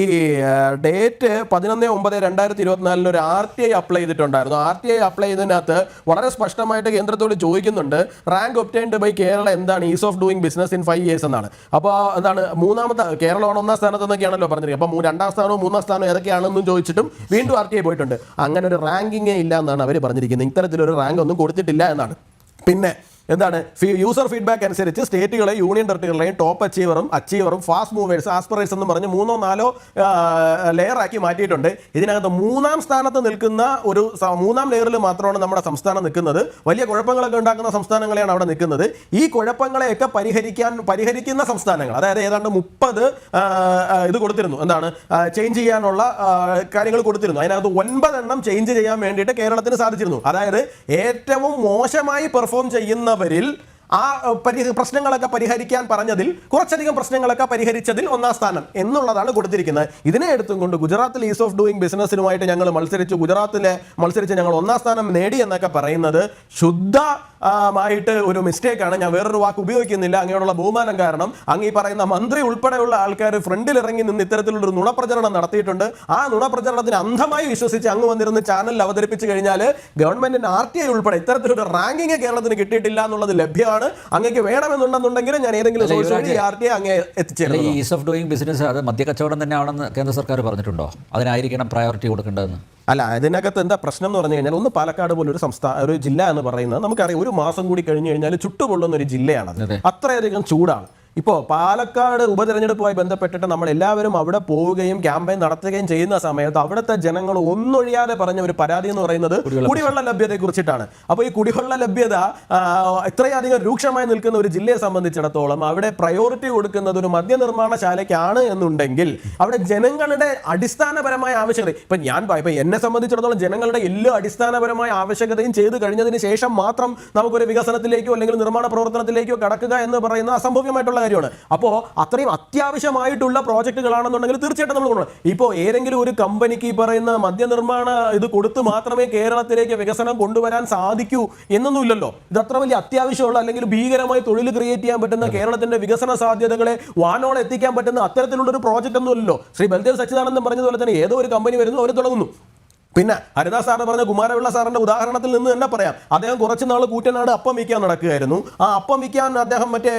ഡേറ്റ് പതിനൊന്ന് ഒമ്പത് രണ്ടായിരത്തി ഇരുപത്തിനാലിന് ഒരു ആർ ടി ഐ അപ്ലൈ ചെയ്തിട്ടുണ്ടായിരുന്നു. ആർ ടി ഐ അപ്ലൈ ചെയ്തതിനകത്ത് വളരെ സ്പഷ്ടമായിട്ട് കേന്ദ്രത്തോട് ചോദിക്കുന്നുണ്ട് റാങ്ക് ഒപ്റ്റൈൻഡ് ബൈ കേരള എന്താണ് ease of doing business in five years എന്നാണ്? അപ്പോൾ എന്താണ് മൂന്നാമത്തെ കേരളമാണ് ഒന്നാം സ്ഥാനത്ത് എന്നൊക്കെയാണല്ലോ പറഞ്ഞിരിക്കുന്നത്. അപ്പോൾ രണ്ടാം സ്ഥാനവും മൂന്നാം സ്ഥാനവും ഏതൊക്കെയാണെന്നും ചോദിച്ചിട്ടും വീണ്ടും ആർ ടി ഐ പോയിട്ടുണ്ട്. അങ്ങനെ ഒരു റാങ്കിങ്ങേ ഇല്ല എന്നാണ് അവർ പറഞ്ഞിരിക്കുന്നത്. ഇത്തരത്തിലൊരു റാങ്ക് ഒന്നും കൊടുത്തിട്ടില്ല എന്നാണ്. പിന്നെ എന്താണ്? യൂസർ ഫീഡ്ബാക്ക് അനുസരിച്ച് സ്റ്റേറ്റുകളെ യൂണിയൻ ടെറിട്ടറികളെയും ടോപ്പ് അച്ചീവറും അച്ചീവറും ഫാസ്റ്റ് മൂവേഴ്സ് ആസ്പിറേഴ്സ് എന്ന് പറഞ്ഞ് മൂന്നോ നാലോ ലെയർ ആക്കി മാറ്റിയിട്ടുണ്ട്. ഇതിനകത്ത് മൂന്നാം സ്ഥാനത്ത് നിൽക്കുന്ന ഒരു മൂന്നാം ലെയറിൽ മാത്രമാണ് നമ്മുടെ സംസ്ഥാനം നിൽക്കുന്നത്. വലിയ കുഴപ്പങ്ങളൊക്കെ ഉണ്ടാക്കുന്ന സംസ്ഥാനങ്ങളെയാണ് അവിടെ നിൽക്കുന്നത്. ഈ കുഴപ്പങ്ങളെയൊക്കെ പരിഹരിക്കാൻ പരിഹരിക്കുന്ന സംസ്ഥാനങ്ങൾ അതായത് ഏതാണ്ട് മുപ്പത് ഇത് കൊടുത്തിരുന്നു. എന്താണ്? ചേഞ്ച് ചെയ്യാനുള്ള കാര്യങ്ങൾ കൊടുത്തിരുന്നു. അതിനകത്ത് ഒൻപതെണ്ണം ചേഞ്ച് ചെയ്യാൻ വേണ്ടിയിട്ട് കേരളത്തിന് സാധിച്ചിരുന്നു. അതായത് ഏറ്റവും മോശമായി പെർഫോം ചെയ്യുന്നവരിൽ ആ പരി പ്രശ്നങ്ങളൊക്കെ പരിഹരിക്കാൻ പറഞ്ഞതിൽ കുറച്ചധികം പ്രശ്നങ്ങളൊക്കെ പരിഹരിച്ചതിൽ ഒന്നാം സ്ഥാനം എന്നുള്ളതാണ് കൊടുത്തിരിക്കുന്നത്. ഇതിനെ എടുത്തും കൊണ്ട് ഗുജറാത്തിൽ ഈസ് ഓഫ് ഡൂയിങ് ബിസിനസ്സിനുമായിട്ട് ഞങ്ങൾ മത്സരിച്ചു. ഗുജറാത്തിലെ മത്സരിച്ച് ഞങ്ങൾ ഒന്നാം സ്ഥാനം നേടി എന്നൊക്കെ പറയുന്നത് ശുദ്ധ മായിട്ട് ഒരു മിസ്റ്റേക്കാണ് ഞാൻ വേറൊരു വാക്ക് ഉപയോഗിക്കുന്നില്ല. അങ്ങനെയുള്ള ബഹുമാനം കാരണം അങ്ങ് ഈ പറയുന്ന മന്ത്രി ഉൾപ്പെടെയുള്ള ആൾക്കാർ ഫ്രണ്ടിൽ ഇറങ്ങി നിന്ന് ഇത്തരത്തിലുള്ള ഒരു നുണപ്രചരണം നടത്തിയിട്ടുണ്ട്. ആ നുണപ്രചരണത്തിന് അന്ധമായി വിശ്വസിച്ച് അങ്ങ് വന്നിരുന്ന് ചാനലിൽ അവതരിപ്പിച്ചു കഴിഞ്ഞാൽ ഗവൺമെന്റിന്റെ ആർ ടി ഐ ഉൾപ്പെടെ ഇത്തരത്തിലൊരു റാങ്കിങ് കേരളത്തിന് കിട്ടിയിട്ടില്ല എന്നുള്ളത് ലഭ്യമാണ് അങ്ങേക്ക് വേണമെന്നുണ്ടെന്നുണ്ടെങ്കിൽ ഞാൻ ഏതെങ്കിലും സോഴ്സ് വഴി ആർ ടി അങ്ങേ എത്തിച്ചേരും ഈസ് ഓഫ് ഡൂയിങ് ബിസിനസ് അത് മദ്യക്കച്ചവടം തന്നെയാണെന്ന് കേന്ദ്ര സർക്കാർ പറഞ്ഞിട്ടുണ്ടോ? അതിനായിരിക്കണം പ്രയോറിറ്റി കൊടുക്കേണ്ടതെന്ന്. അല്ല അതിനകത്ത് എന്താ പ്രശ്നം എന്ന് പറഞ്ഞു കഴിഞ്ഞാൽ ഒന്ന് പാലക്കാട് പോലെ ഒരു സംസ്ഥാന ഒരു ജില്ല എന്ന് പറയുന്നത് നമുക്കറിയാം ഒരു മാസം കൂടി കഴിഞ്ഞു കഴിഞ്ഞാൽ ചുട്ടുപൊള്ളുന്ന ഒരു ജില്ലയാണ് അതെ. അത്രയധികം ചൂടാണ്. ഇപ്പോൾ പാലക്കാട് ഉപതെരഞ്ഞെടുപ്പുമായി ബന്ധപ്പെട്ടിട്ട് നമ്മൾ എല്ലാവരും അവിടെ പോവുകയും ക്യാമ്പയിൻ നടത്തുകയും ചെയ്യുന്ന സമയത്ത് അവിടുത്തെ ജനങ്ങൾ ഒന്നൊഴിയാതെ പറഞ്ഞ ഒരു പരാതി എന്ന് പറയുന്നത് കുടിവെള്ള ലഭ്യതയെ കുറിച്ചിട്ടാണ്. അപ്പോൾ ഈ കുടിവെള്ള ലഭ്യത ഇത്രയധികം രൂക്ഷമായി നിൽക്കുന്ന ഒരു ജില്ലയെ സംബന്ധിച്ചിടത്തോളം അവിടെ പ്രയോറിറ്റി കൊടുക്കുന്നത് ഒരു മദ്യനിർമ്മാണശാലയ്ക്കാണ് എന്നുണ്ടെങ്കിൽ അവിടെ ജനങ്ങളുടെ അടിസ്ഥാനപരമായ ആവശ്യകത ഇപ്പൊ ഞാൻ ഇപ്പൊ എന്നെ സംബന്ധിച്ചിടത്തോളം ജനങ്ങളുടെ എല്ലാ അടിസ്ഥാനപരമായ ആവശ്യകതയും ചെയ്തു കഴിഞ്ഞതിന് ശേഷം മാത്രം നമുക്കൊരു വികസനത്തിലേക്കോ അല്ലെങ്കിൽ നിർമ്മാണ പ്രവർത്തനത്തിലേക്കോ കടക്കുക എന്ന് പറയുന്ന അസംഭവ്യമായിട്ടുള്ള കാര്യമാണ്. അപ്പോൾ അത്രയും അത്യാവശ്യമായിട്ടുള്ള പ്രോജക്റ്റുകളാണെന്നുണ്ടെങ്കിൽ തീർച്ചയായിട്ടും നമ്മൾ കൊണ്ടുപോകണം ഇപ്പോൾ ഏതെങ്കിലും ഒരു കമ്പനിക്ക് ഈ പറയുന്ന മദ്യനിർമ്മാണ ഇത് കൊടുത്ത് മാത്രമേ കേരളത്തിലേക്ക് വികസനം കൊണ്ടുവരാൻ സാധിക്കൂ എന്നൊന്നുമില്ലല്ലോ. ഇത് അത്ര വലിയ അത്യാവശ്യമുള്ള അല്ലെങ്കിൽ ഭീകരമായി തൊഴിൽ ക്രിയേറ്റ് ചെയ്യാൻ പറ്റുന്ന കേരളത്തിന്റെ വികസന സാധ്യതകളെ വാനോളം എത്തിക്കാൻ പറ്റുന്ന അത്തരത്തിലുള്ള ഒരു പ്രോജക്റ്റ് ഒന്നുമില്ലല്ലോ. ശ്രീ ബൽദേവ് സച്ചിദാനന്ദം പറഞ്ഞതുപോലെ തന്നെ ഏതോ ഒരു കമ്പനി വരുന്നു അവർ തുടങ്ങുന്നു. പിന്നെ ഹരിദാസ് സാറ് പറഞ്ഞ കുമാരപിള്ള സാറിന്റെ ഉദാഹരണത്തിൽ നിന്ന് തന്നെ പറയാം. അദ്ദേഹം കുറച്ച് നാൾ കൂറ്റനാട് അപ്പം വിൽക്കാൻ നടക്കുകയായിരുന്നു. ആ അപ്പം വിൽക്കാൻ അദ്ദേഹം മറ്റേ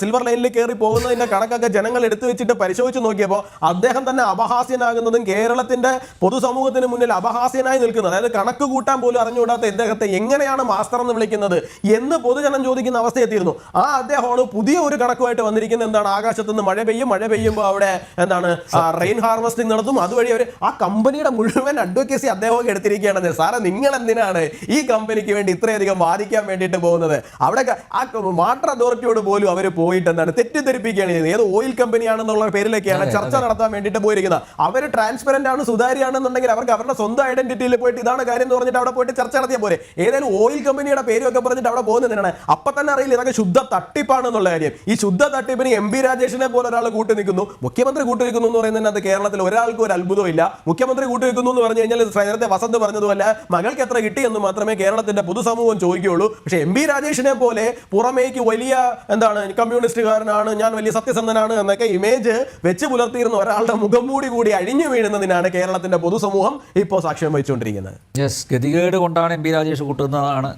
സിൽവർ ലൈനിൽ കയറി പോകുന്നതിന്റെ കണക്കൊക്കെ ജനങ്ങൾ എടുത്തു വെച്ചിട്ട് പരിശോധിച്ച് നോക്കിയപ്പോൾ അദ്ദേഹം തന്നെ അപഹാസ്യനാകുന്നതും കേരളത്തിന്റെ പൊതുസമൂഹത്തിന് മുന്നിൽ അപഹാസ്യനായി നിൽക്കുന്നത്. അതായത് കണക്ക് കൂട്ടാൻ പോലും അറിഞ്ഞുകൂടാത്ത ഇദ്ദേഹത്തെ എങ്ങനെയാണ് മാസ്റ്റർ എന്ന് വിളിക്കുന്നത്? എന്ന് പൊതുജനം ചോദിക്കുന്ന അവസ്ഥയെത്തിയിരുന്നു. ആ അദ്ദേഹമാണ് പുതിയ ഒരു കണക്കുമായിട്ട് വന്നിരിക്കുന്നത്. എന്താണ്? ആകാശത്തുനിന്ന് മഴ പെയ്യും മഴ പെയ്യുമ്പോൾ അവിടെ എന്താണ്? റെയിൻ ഹാർവസ്റ്റിംഗ് നടത്തും. അതുവഴി അവർ ആ കമ്പനിയുടെ മുഴുവൻ അഡ്വക്കേസി അദ്ദേഹം എടുത്തിരിക്കുകയാണെന്ന് സാറേ നിങ്ങൾ എന്തിനാണ് ഈ കമ്പനിക്ക് വേണ്ടി ഇത്രയധികം വാദിക്കാൻ വേണ്ടിയിട്ട് പോകുന്നത്? അവിടെ ആ വാട്ടർ അതോറിറ്റിയോട് പോലും അവർ പോയിട്ട് എന്താണ് തെറ്റിദ്ധരിപ്പിക്കുകയാണ് ചെയ്തത്. ഏത് ഓയിൽ കമ്പനിയാണെന്നുള്ള പേരിലൊക്കെയാണ് ചർച്ച നടത്താൻ വേണ്ടിയിട്ട് പോയിരിക്കുന്നത്. അവർ ട്രാൻസ്പെറന്റ് ആണ് സുതാര്യമാണെന്നുണ്ടെങ്കിൽ അവർക്ക് അവരുടെ സ്വന്തം ഐഡന്റിറ്റിയിൽ പോയിട്ട് ഇതാണ് കാര്യം എന്ന് പറഞ്ഞിട്ട് അവിടെ പോയിട്ട് ചർച്ച നടത്തിയാൽ പോരെ. ഏതായാലും ഓയിൽ കമ്പനിയുടെ പേരൊക്കെ പറഞ്ഞിട്ട് അവിടെ പോകുന്നതിനാണ് അപ്പൊ തന്നെ അറിയില്ല ഇതൊക്കെ ശുദ്ധ തട്ടിപ്പാണെന്നുള്ള കാര്യം. ഈ ശുദ്ധ തട്ടിപ്പിന് എം പി രാജേഷിനെ പോലെ ഒരാൾ കൂട്ടി നിൽക്കുന്നു മുഖ്യമന്ത്രി കൂട്ടി നിൽക്കുന്നു എന്ന് പറയുന്നതിനകത്ത് കേരളത്തിൽ ഒരാൾക്കും ഒരു അത്ഭുതമില്ല മുഖ്യമന്ത്രി കൂട്ടി നിൽക്കുന്നു എന്ന് പറഞ്ഞു കഴിഞ്ഞാൽ നേരത്തെ വസന്ത് പറഞ്ഞതുമല്ല മകൾക്ക് എത്ര കിട്ടി എന്ന് മാത്രമേ കേരളത്തിന്റെ പൊതുസമൂഹം ചോദിക്കുകയുള്ളൂ. പക്ഷെ എം രാജേഷിനെ പോലെ പുറമേക്ക് വലിയ എന്താണ് കമ്മ്യൂണിസ്റ്റുകാരനാണ് ഞാൻ വലിയ സത്യസന്ധനാണ് എന്നൊക്കെ ഇമേജ് വെച്ച് പുലർത്തിയിരുന്ന ഒരാളുടെ മുഖം മൂടി കൂടി അഴിഞ്ഞു വീഴുന്നതിനാണ് കേരളത്തിന്റെ പൊതുസമൂഹം ഇപ്പോൾ സാക്ഷ്യം വഹിച്ചുകൊണ്ടിരിക്കുന്നത്. ഗതികേട് കൊണ്ടാണ് എം രാജേഷ് കൂട്ടുന്നതാണ്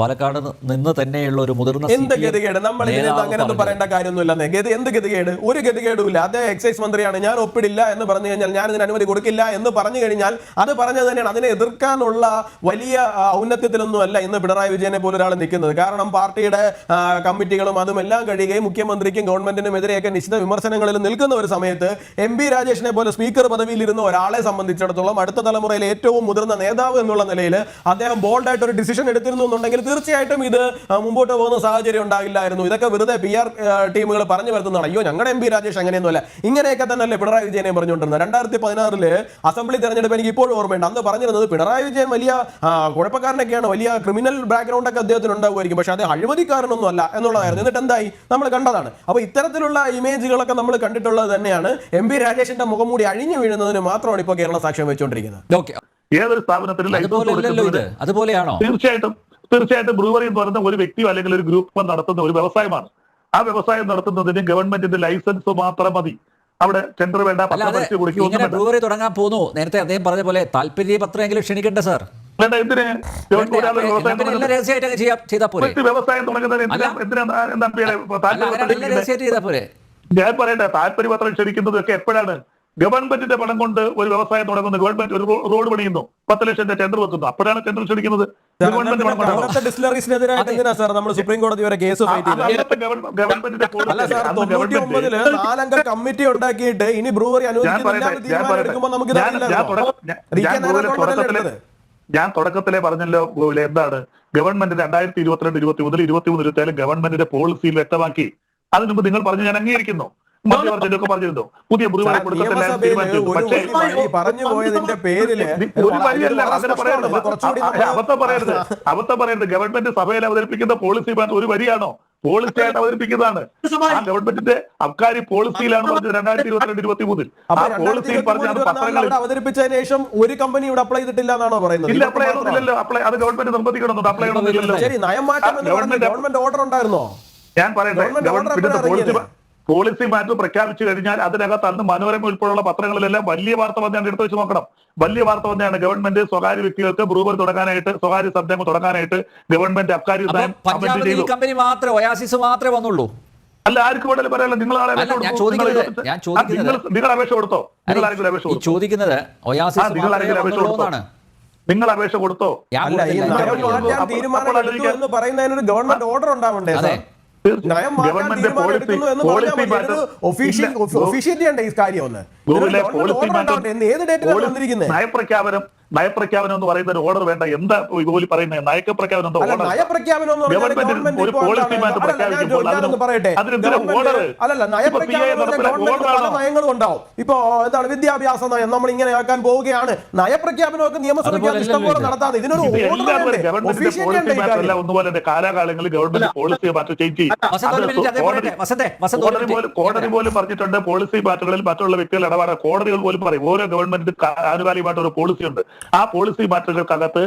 പാലക്കാട് നിന്ന് തന്നെയുള്ള ഒരു മുതിർന്ന എന്ത് ഗതികേട്? നമ്മൾ അങ്ങനെ ഒന്നും. പറയേണ്ട കാര്യമൊന്നുമില്ലെന്നേ ഗതി എന്ത് ഗതികേട്? ഒരു ഗതികേടുമില്ല. അദ്ദേഹം എക്സൈസ് മന്ത്രിയാണ്. ഞാൻ ഒപ്പിടില്ല എന്ന് പറഞ്ഞു കഴിഞ്ഞാൽ ഞാൻ ഇതിന് അനുമതി കൊടുക്കില്ല എന്ന് പറഞ്ഞു കഴിഞ്ഞാൽ അത് പറഞ്ഞത് തന്നെയാണ്. അതിനെ എതിർക്കാനുള്ള വലിയ ഔന്നത്യത്തിലൊന്നുമല്ല ഇന്ന് പിണറായി വിജയനെ പോലെ ഒരാൾ നിൽക്കുന്നത്. കാരണം പാർട്ടിയുടെ കമ്മിറ്റികളും അതും എല്ലാം കഴിയുകയും മുഖ്യമന്ത്രിക്കും ഗവൺമെന്റിനും എതിരെയൊക്കെ നിശ്ചിത വിമർശനങ്ങളിൽ നിൽക്കുന്ന ഒരു സമയത്ത് എം പി രാജേഷിനെ പോലെ സ്പീക്കർ പദവിയിൽ ഇരുന്ന ഒരാളെ സംബന്ധിച്ചിടത്തോളം അടുത്ത തലമുറയിലെ ഏറ്റവും മുതിർന്ന നേതാവ് എന്നുള്ള നിലയിൽ അദ്ദേഹം ബോൾഡായിട്ട് ഒരു ഡിസിഷൻ എടുത്തിരുന്നു എന്നുണ്ടെങ്കിൽ തീർച്ചയായിട്ടും ഇത് മുമ്പോട്ട് പോകുന്ന സാഹചര്യം ഉണ്ടാകില്ലായിരുന്നു. ഇതൊക്കെ വെറുതെ പി ആർ ടീമുകൾ പറഞ്ഞു വരുന്നതാണ് അയ്യോ ഞങ്ങളുടെ എം പി രാജേഷ് അങ്ങനെയൊന്നുമല്ല. ഇങ്ങനെയൊക്കെ തന്നെയല്ലേ പിണറായി വിജയനെ പറഞ്ഞുകൊണ്ടിരുന്നത്. രണ്ടായിരത്തി പതിനാറിൽ അസംബ്ലി തെരഞ്ഞെടുപ്പ് എനിക്ക് ഇപ്പോഴും ഓർമ്മയുണ്ട്. അന്ന് പറഞ്ഞിരുന്നത് പിണറായി വിജയൻ വലിയ കുഴപ്പക്കാരനൊക്കെയാണ്. വലിയ ക്രിമിനൽ ബാക്ക്ഗ്രൗണ്ട് ഒക്കെ അദ്ദേഹത്തിന് ഉണ്ടാവുമായിരിക്കും പക്ഷെ അത് അഴിമതിക്കാരനൊന്നും അല്ല എന്നുള്ളതായിരുന്നു. എന്നിട്ട് എന്തായി? നമ്മൾ കണ്ടതാണ്. അപ്പോൾ ഇത്തരത്തിലുള്ള ഇമേജുകളൊക്കെ നമ്മൾ കണ്ടിട്ടുള്ളത് തന്നെയാണ് എം പി രാജേഷിന്റെ മുഖം മൂടി അഴിഞ്ഞു വീഴുന്നതിന് മാത്രമാണ് ഇപ്പോൾ കേരള സാക്ഷ്യം വെച്ചുകൊണ്ടിരിക്കുന്നത് ഓക്കെ ഏതൊരു സ്ഥാപനത്തിലും അതുപോലെയാണോ? തീർച്ചയായിട്ടും തീർച്ചയായിട്ടും ബ്രൂവറി എന്ന് പറയുന്ന ഒരു വ്യക്തിയോ അല്ലെങ്കിൽ ഒരു ഗ്രൂപ്പ് നടത്തുന്ന ഒരു വ്യവസായമാണ്. ആ വ്യവസായം നടത്തുന്നതിന് ഗവൺമെന്റിന്റെ ലൈസൻസ് മാത്രം മതി. അവിടെ ടെൻഡർ വേണ്ട ബ്രൂവറി തുടങ്ങാൻ പോകുന്നു. നേരത്തെ അദ്ദേഹം പറഞ്ഞ പോലെ താല്പര്യ പത്രമെങ്കിലും ക്ഷണിക്കട്ടെ സാർ ഞാൻ പറയട്ടെ താല്പര്യപത്രം ക്ഷണിക്കുന്നതൊക്കെ എപ്പോഴാണ്? ഗവൺമെന്റിന്റെ പണം കൊണ്ട് ഒരു വ്യവസായം തുടങ്ങുന്നു. ഗവൺമെന്റ് ഒരു റോഡ് പണിയുന്നു. പത്ത് ലക്ഷം ടെൻഡർ വെക്കുന്നു. അപ്പോഴാണ് ടെൻഡർ ക്ഷണിക്കുന്നത് ഡിസ്റ്റിലറീസിനെതിരായിട്ട് സാർ നമ്മൾ സുപ്രീം കോടതി വരെ കേസ് ഗവൺമെന്റിന്റെ നാലംഗ കമ്മിറ്റി ഉണ്ടാക്കിയിട്ട് ഇനി ബ്രൂവറി ഞാൻ തുടക്കത്തിലെ പറഞ്ഞല്ലോ എന്താണ്? ഗവൺമെന്റ് രണ്ടായിരത്തി ഇരുപത്തിരണ്ട് ഇരുപത്തി മൂന്നിൽ ഇരുപത്തി മൂന്ന് ഇരുപത്തിയാൽ ഗവൺമെന്റിന്റെ പോളിസിയിൽ വ്യക്തമാക്കി. അതിനുമ്പ് നിങ്ങൾ പറഞ്ഞു ഞാൻ അംഗീകരിക്കുന്നു. മധ്യവർജനൊക്കെ പറഞ്ഞിരുന്നു? പുതിയ ബ്രൂവറി കൊടുക്കത്തില്ല എന്ന് തീരുമാനിച്ചിരുന്നു പക്ഷേ വഴി പറഞ്ഞു പോയതിന്റെ പേരിൽ ഒരു വഴിയല്ല അങ്ങനെ പറയരുത്. ഇത് കുറച്ചുകൂടി ആ, നമ്മൾ അബദ്ധം പറയരുത്. അബദ്ധം പറയരുത്. ഗവൺമെന്റ് സഭയിൽ അവതരിപ്പിക്കുന്ന പോളിസി ഒരു വരിയാണോ? പോളിസി ആയിട്ട് അവതരിപ്പിക്കുന്നതാണ്. ആ ഗവൺമെന്റിന്റെ അബ്കാരി പോളിസിയിലാണ് പറഞ്ഞത് രണ്ടായിരത്തി ഇരുപത്തിരണ്ട് ഇരുപത്തി മൂന്നിൽ ആ പോളിസിയിൽ പറഞ്ഞാണ് പത്രങ്ങളിൽ അവിടെ അവതരിപ്പിച്ചതിന് ശേഷം ഒരു കമ്പനി ഇവിടെ അപ്ലൈ ചെയ്തിട്ടില്ല എന്നാണോ പറയുന്നത്? ഇല്ല അപ്ലൈ? ചെയ്യണമെന്നില്ലല്ലോ അപ്ലൈ അത് ഗവൺമെന്റ് നിർബന്ധിക്കണമെന്നുണ്ട്. അപ്ലൈ ചെയ്യണമെന്നില്ലല്ലോ. ശരി നയം മാറ്റം ഗവൺമെന്റ് ഗവൺമെന്റ് ഓർഡർ ഉണ്ടായിരുന്നോ? ഞാൻ പറയട്ടെ ഗവൺമെന്റ് പോളിസി? പോളിസി മാറ്റം പ്രഖ്യാപിച്ചു കഴിഞ്ഞാൽ അതിനകത്ത് അന്ന് മനോരമ ഉൾപ്പെടെയുള്ള പത്രങ്ങളിലെല്ലാം വലിയ വാർത്ത വന്നെയാണ് എടുത്തു വെച്ച് നോക്കണം. വലിയ വാർത്ത വന്നെയാണ് ഗവൺമെന്റ് സ്വകാര്യ വ്യക്തികൾക്ക് ബ്രൂവറി തുടങ്ങാനായിട്ട് സ്വകാര്യ സംരംഭം തുടങ്ങാനായിട്ട് ഗവൺമെന്റ് അബ്കാരി കമ്പനി മാത്രമേ ഒയാസിസ് മാത്രമേ വന്നുള്ളൂ? അല്ല ആർക്ക് വേണേലും പറയാലോ നിങ്ങൾ? നിങ്ങൾ അപേക്ഷ കൊടുത്തോ? നിങ്ങൾ ആരെങ്കിലും അപേക്ഷ ചോദിക്കുന്നത് ഒയാസിസ് നിങ്ങൾ ആരെങ്കിലും അപേക്ഷ കൊടുത്തോ? നിങ്ങൾ അപേക്ഷ കൊടുത്തോ? തീരുമാനം പറയുന്നതിന് ഗവൺമെന്റ് ഓർഡർ ഉണ്ടാവണ്ടേ ഗവൺമെന്റ് പോളിസി ഒഫീഷ്യൽ മാറ്റം ഈ കാര്യം ഒന്ന് ഏത് ഡേറ്റിലാണ് വന്നിരിക്കുന്നത് നയപ്രഖ്യാപനം നയപ്രഖ്യാപനം എന്ന് പറയുന്ന ഒരു ഓർഡർ വേണ്ട. എന്താ ഗോലി പറയുന്നത്? നയപ്രഖ്യാപനം എന്താ അല്ല ഓർഡർ ഗവൺമെന്റ് ഒരു പോളിസി? മാറ്റം പ്രഖ്യാപിക്കുമ്പോൾ ഞാനൊന്ന് അതിന് പറയട്ടെ അതിനെന്തിനാ ഗവൺമെന്റ് അല്ലല്ല ഇപ്പൊ നയപ്രഖ്യാപനം എന്ന് പറഞ്ഞാൽ നടപ്പിലാക്കുന്ന ഗവൺമെന്റ് പല order ആണോ? നയങ്ങളും ഉണ്ടാവും ഇപ്പോ എന്താണ് വിദ്യാഭ്യാസ നയം? നമ്മൾ ഇങ്ങനെ ആക്കാൻ പോവുകയാണ്. നയപ്രഖ്യാപനമൊക്കെ നിയമസഭയ്ക്ക് ഇഷ്ടംപോലെ. നടത്താതെ ഇതിനൊരു ഇത് ഓർഡർ ഗവൺമെന്റിന്റെ പോളിസി മാറ്റം അല്ല. ഒന്നുപോലെ തന്നെ കാലാകാലങ്ങളിൽ ഗവൺമെന്റ് പോളിസി മാറ്റം ചേഞ്ച് ചെയ്യും. കോടതി പോലും പറഞ്ഞിട്ടുണ്ട്. പോളിസി മാറ്റങ്ങളിൽ മറ്റുള്ള വ്യക്തികൾ ഇടപാട്. കോടതികൾ പോലും പറയും. ഓരോ ഗവൺമെന്റ് ആനുകാലികമായിട്ട് ഒരു പോളിസി ഉണ്ട്. ആ പോളിസി മാറ്റങ്ങൾക്കകത്ത്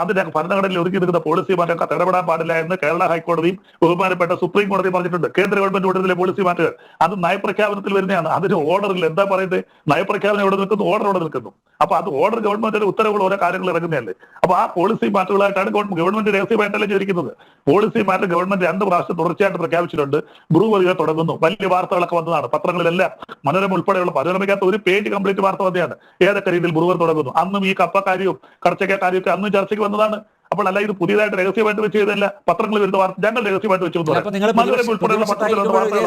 അതിന്റെ ഭരണഘടനയിൽ ഒതുക്കി നിൽക്കുന്ന പോളിസി മാറ്റങ്ങൾക്ക് ഇടപെടാൻ പാടില്ല എന്ന് കേരള ഹൈക്കോടതിയും ബഹുമാനപ്പെട്ട സുപ്രീം കോടതി പറഞ്ഞിട്ടുണ്ട്. കേന്ദ്ര ഗവൺമെന്റ് ഉടനെ പോളിസി മാറ്റുകൾ അത് നയപ്രഖ്യാപനത്തിൽ വരുന്നതാണ്. അതിന് ഓർഡറിൽ എന്താ പറയുന്നത്? നയപ്രഖ്യാപനം എവിടെ നിൽക്കുന്നു? ഓർഡർ ഇവിടെ നിൽക്കുന്നു? അപ്പൊ അത് ഓർഡർ ഗവൺമെന്റിന്റെ ഉത്തരവുകൾ ഓരോ കാര്യങ്ങൾ ഇറങ്ങുന്നതല്ലേ? അപ്പൊ ആ പോളിസി മാറ്റുകളായിട്ടാണ് ഗവൺമെന്റ് രഹസ്യമായിട്ടല്ലേ ചോദിക്കുന്നത് പോളിസി മാറ്റം ഗവൺമെന്റ് രണ്ട് പ്രാവശ്യം തുടർച്ചയായിട്ട് പ്രഖ്യാപിച്ചിട്ടുണ്ട്. ബ്രൂവറികൾ തുടങ്ങുന്നു. വലിയ വാർത്തകളൊക്കെ വന്നതാണ്. പത്രങ്ങളിലെല്ലാം മനോരമ ഉൾപ്പെടെയുള്ള മനോരമയ്ക്കകത്ത് ഒരു പേജ് കംപ്ലീറ്റ് വാർത്ത വന്നതാണ്. ഏതൊക്കെ രീതിയിൽ ബ്രൂവർ തുടങ്ങുന്നു? അന്നും ഈ കപ്പക്കാരിയും കാര്യമൊക്കെ അന്നും ചർച്ചയ്ക്ക് വന്നതാണ്. അപ്പോൾ അല്ല ഇത് പുതിയതായിട്ട് രഹസ്യമായിട്ട് വെച്ച് ചെയ്തല്ല പത്രങ്ങൾ വരുന്ന വാർത്ത ഞങ്ങൾ രഹസ്യമായിട്ട് വെച്ചു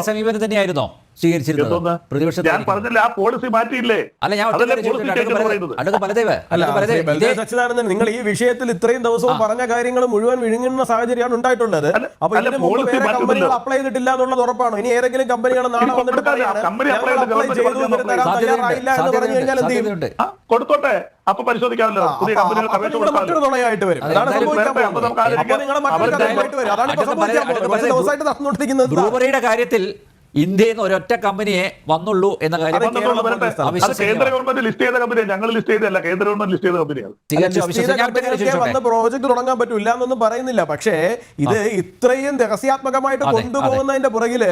സമീപനം തന്നെയായിരുന്നോ സ്വീകരിച്ചിരുന്നത്? ഞാൻ പറഞ്ഞില്ല ആ പോളിസി മാറ്റിയില്ലേ? സച്ചിദാനന്ദൻ നിങ്ങൾ ഈ വിഷയത്തിൽ ഇത്രയും ദിവസവും പറഞ്ഞ കാര്യങ്ങൾ മുഴുവൻ വിഴുങ്ങുന്ന സാഹചര്യമാണ് ഉണ്ടായിട്ടുള്ളത്. അപ്പൊ ഇതിന് മുമ്പ് policy വേറെ കമ്പനികൾ അപ്ലൈ ചെയ്തിട്ടില്ല എന്നുള്ളത് ഉറപ്പാണ്. ഇനി ഏതെങ്കിലും കമ്പനികൾ നാളെ വന്നിട്ട് കൊടുത്തോട്ടെ. അപ്പൊ പരിശോധിക്കാമല്ലോ. പുതിയ കമ്പനികൾ അപേക്ഷ കൊടുക്കാമല്ലോ കാര്യത്തിൽ ഇന്ത്യയിൽ നിന്ന് ഒരൊറ്റ കമ്പനിയെ വന്നുള്ളൂ എന്ന കാര്യം ലിസ്റ്റ് ചെയ്ത കമ്പനിയാണ് ഞങ്ങൾ ലിസ്റ്റ് ചെയ്തല്ല കേന്ദ്ര ഗവൺമെന്റ് ലിസ്റ്റ് ചെയ്ത കമ്പനിയാണ് പ്രോജക്ട് തുടങ്ങാൻ പറ്റൂല എന്നൊന്നും പറയുന്നില്ല. പക്ഷേ ഇത് ഇത്രയും രഹസ്യാത്മകമായിട്ട് കൊണ്ടുപോകുന്നതിന്റെ പുറകിൽ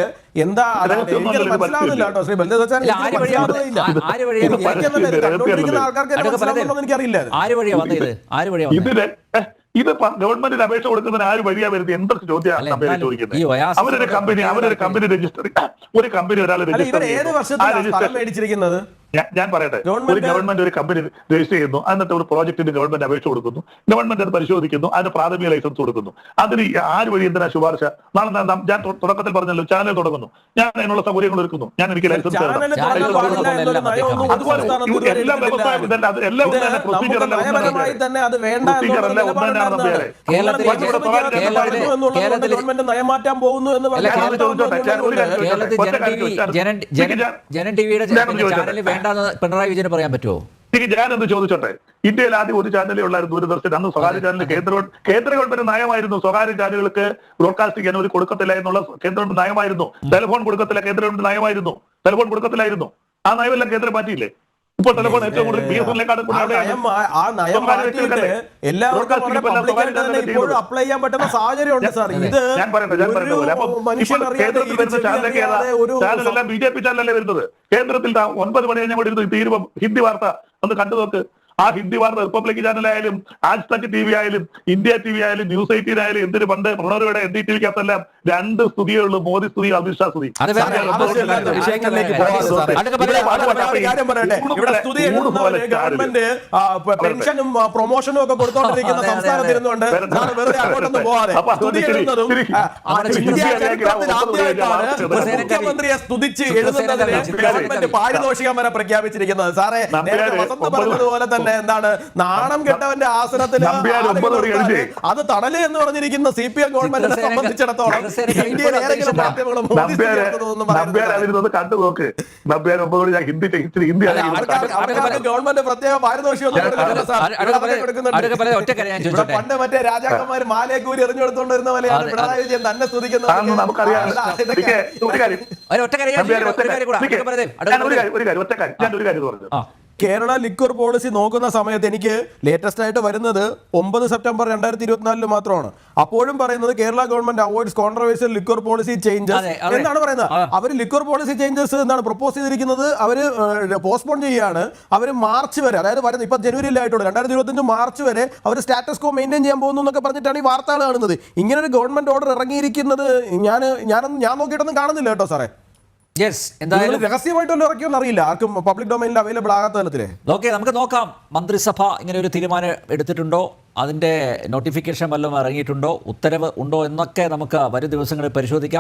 എന്താ മനസ്സിലാവുന്നില്ല കേട്ടോ ശ്രീ ബൽദേവ് ആര് വഴിയാ വന്നത്? ആര് വഴിയാ എനിക്ക് വന്നത്? ഇത് ആൾക്കാർക്ക് എന്നെ അടുത്ത ബലദേവ്, മനസ്സിലാവുന്നതെന്ന് എനിക്കറിയില്ല ആര് വഴിയാ വന്നത് ഇത്? ആര് വഴിയാ ഇത് ഗവൺമെന്റിന് അപേക്ഷ കൊടുക്കുന്നതിന് ആര് വഴിയാ വരുന്നത്? എന്തൊക്കെ കമ്പനി ഈ ചോദിക്കുന്നത് അവരൊരു കമ്പനി അവരൊരു കമ്പനി രജിസ്റ്റർ ഒരു കമ്പനി ഒരാൾ രജിസ്റ്റർ ഞാൻ- ഞാൻ പറയട്ടെ. ഒരു ഗവൺമെന്റ് ഒരു കമ്പനി രജിസ്റ്റർ ചെയ്യുന്നു. എന്നിട്ട് ഒരു പ്രോജക്റ്റിന് ഗവൺമെന്റ് അപേക്ഷ കൊടുക്കുന്നു. ഗവൺമെന്റ് അത് പരിശോധിക്കുന്നു. അതിന് പ്രാഥമിക ലൈസൻസ് കൊടുക്കുന്നു. അതിന് ആര് വഴി എന്തിനാ ശുപാർശ? നാളെ ഞാൻ- തുടക്കത്തിൽ പറഞ്ഞല്ലോ ചാനൽ തുടങ്ങുന്നു. ഞാൻ അതിനുള്ള സൗകര്യങ്ങൾ ഒരുക്കുന്നു. ഞാൻ എനിക്ക് ലൈസൻസ് ചാനൽ ചാനൽ അതുപോലെ എല്ലാ വ്യവസായം എല്ലാം വേണ്ട പോകുന്നു എന്ന് ജനൻ ടിവിയുടെ ഞാനൊന്ന് ചോദിച്ചോട്ടെ. വേണ്ടെന്ന് പിണറായി വിജയന് പറയാൻ പറ്റുമോ എനിക്ക് ഞാനൊന്ന് ചോദിച്ചോട്ടെ. ഇന്ത്യയിൽ ആദ്യം ഒരു ചാനലേ ഉള്ളായിരുന്നു ദൂരദർശൻ. അന്ന് സ്വകാര്യ ചാനൽ കേന്ദ്ര കേന്ദ്ര ഗവൺമെന്റ് നയമായിരുന്നു. സ്വകാര്യ ചാനലുകൾക്ക് ബ്രോഡ്കാസ്റ്റിംഗ് അനുമതി ഒരു കൊടുക്കത്തില്ല എന്നുള്ള കേന്ദ്ര ഗവൺമെന്റ് നയമായിരുന്നു. ടെലിഫോൺ കൊടുക്കത്തില്ല കേന്ദ്ര ഗവൺമെന്റ് നയമായിരുന്നു. ടെലിഫോൺ കൊടുക്കത്തില്ലായിരുന്നു. ആ നയമെല്ലാം കേന്ദ്രം മാറ്റിയില്ലേ? ഇപ്പോൾ ടെലിഫോൺ ഏറ്റവും കൂടുതൽ ബി എസ് എല്ലിനെക്കാളും? എല്ലാവർക്കും. അപ്ലൈ ചെയ്യാൻ പറ്റുന്ന സാഹചര്യമുണ്ട് സാർ ഇത് ഞാൻ പറയട്ടെ ഞാൻ പറയട്ടെ. പോലെ അപ്പൊ ഒരു മനുഷ്യൻ ഇപ്പോൾ അറിയാതെ കേന്ദ്രത്തിൽ വരുന്ന ചാനലൊക്കെ ഏതാ? ചാനലെല്ലാം ബി ജെ പി ചാനലല്ലേ വരുന്നത്? കേന്ദ്രത്തിൽ ഒൻപത് മണി കഴിഞ്ഞാൽ ഇരുന്ന് തീരുവ ഹിന്ദി വാർത്ത ഒന്ന് കണ്ടു നോക്ക്. ആ ഹിന്ദി വാർത്ത റിപ്പബ്ലിക് ചാനലായാലും ആജ് തക്ക് ടി വി ആയാലും ഇന്ത്യ ടി വി ആയാലും ന്യൂസ് എയ്റ്റീൻ ആയാലും എന്തിന് പണ്ട് പ്രണവരുടെ എൻ ഡി ടി വിക്കകത്തെല്ലാം രണ്ട് സ്തുതിയേ ഉള്ളൂ മോദി സ്തുതി ഇവിടെ പോലെ- സ്തുതി പെൻഷനും പ്രൊമോഷനും ഒക്കെ കൊടുത്തോണ്ടിരിക്കുന്ന സംസ്ഥാനത്ത് ഇരുന്നുകൊണ്ട് വെറുതെ അങ്ങോട്ടൊന്നും അതുകൊണ്ട് സ്തുതി എഴുതുന്നതും മുഖ്യമന്ത്രിയെ സ്തുതിച്ച് എഴുതുന്നതിന് ഗവൺമെന്റ് പാരിതോഷികം വരെ പ്രഖ്യാപിച്ചിരിക്കുന്നത്. സാറേ നേരത്തെ വസന്ത് പറഞ്ഞതുപോലെ തന്നെ എന്താണ്? നാണം കെട്ടവന്റെ ആസനത്തിൽ. അത് തടൽ എന്ന് പറഞ്ഞിരിക്കുന്ന സി പി എം ഗവൺമെന്റിനെ സംബന്ധിച്ചിടത്തോളം ഏതെങ്കിലും കണ്ടു നോക്ക്. നമ്പ്യാര് ഒമ്പത് മണി ഞാൻ ഹിന്ദി ഗവൺമെന്റ് പ്രത്യേക പാരിതോഷികം. പണ്ട് മറ്റേ രാജാക്കന്മാർ മാലയൊക്കെ എറിഞ്ഞു കൊടുത്തോണ്ടിരുന്ന പോലെയാണ് പിണറായി വിജയൻ തന്നെ സ്തുതിക്കുന്നത്. നമുക്കറിയാം എനിക്ക് ഒരു കാര്യം ഒറ്റ കാര്യം ഞാൻ ഒറ്റ ഒരു കാര്യം കൂടെ. കാര്യം. അടുത്ത പോലെ- ഞാൻ അടുത്ത ഒരു കാര്യം ഒറ്റ കാര്യം ഒരു കാര്യം പറഞ്ഞു. കേരള ലിക്വർ പോളിസി നോക്കുന്ന സമയത്ത് എനിക്ക് ലേറ്റസ്റ്റ് ആയിട്ട് വരുന്നത് ഒമ്പത് സെപ്റ്റംബർ രണ്ടായിരത്തി ഇരുപത്തിനാലിൽ മാത്രമാണ്. അപ്പോഴും പറയുന്നത് Kerala government avoids controversial liquor policy changes. എന്നാണ് പറയുന്നത്. അവർ ലിക്വർ പോളിസി ചേഞ്ചസ് എന്താണ് പ്രപ്പോസ് ചെയ്തിരിക്കുന്നത്. അവർ പോസ്റ്റ്പോൺ ചെയ്യുകയാണ്. അവർ മാർച്ച് വരെ അതായത് വരുന്നത് ഇപ്പൊ ജനുവരിയിലായിട്ടുള്ള രണ്ടായിരത്തി ഇരുപത്തഞ്ച് മാർച്ച് വരെ അവർ സ്റ്റാറ്റസ് കോ മെയിന്റെയിൻ ചെയ്യാൻ പോകുന്നു എന്നൊക്കെ പറഞ്ഞിട്ടാണ് ഈ വാർത്തകൾ കാണുന്നത്. ഇങ്ങനെ ഒരു ഗവൺമെന്റ് ഓർഡർ ഇറങ്ങിയിരിക്കുന്നത് ഞാൻ ഞാൻ ഞാൻ നോക്കിയിട്ടൊന്നും കാണുന്നില്ല കേട്ടോ സാറേ. യെസ് എന്തായാലും രഹസ്യമായിട്ടൊന്നും ഇറക്കിയൊന്നും അറിയില്ല. ആർക്കും പബ്ലിക് ഡൊമൈനിൽ അവൈലബിൾ ആകാത്ത തലത്തിലേ ഓക്കെ നമുക്ക് നോക്കാം. മന്ത്രിസഭ ഇങ്ങനെ ഒരു തീരുമാനം എടുത്തിട്ടുണ്ടോ? അതിന്റെ നോട്ടിഫിക്കേഷൻ വല്ലതും ഇറങ്ങിയിട്ടുണ്ടോ? ഉത്തരവ് ഉണ്ടോ എന്നൊക്കെ നമുക്ക് വരും ദിവസങ്ങളിൽ പരിശോധിക്കാം.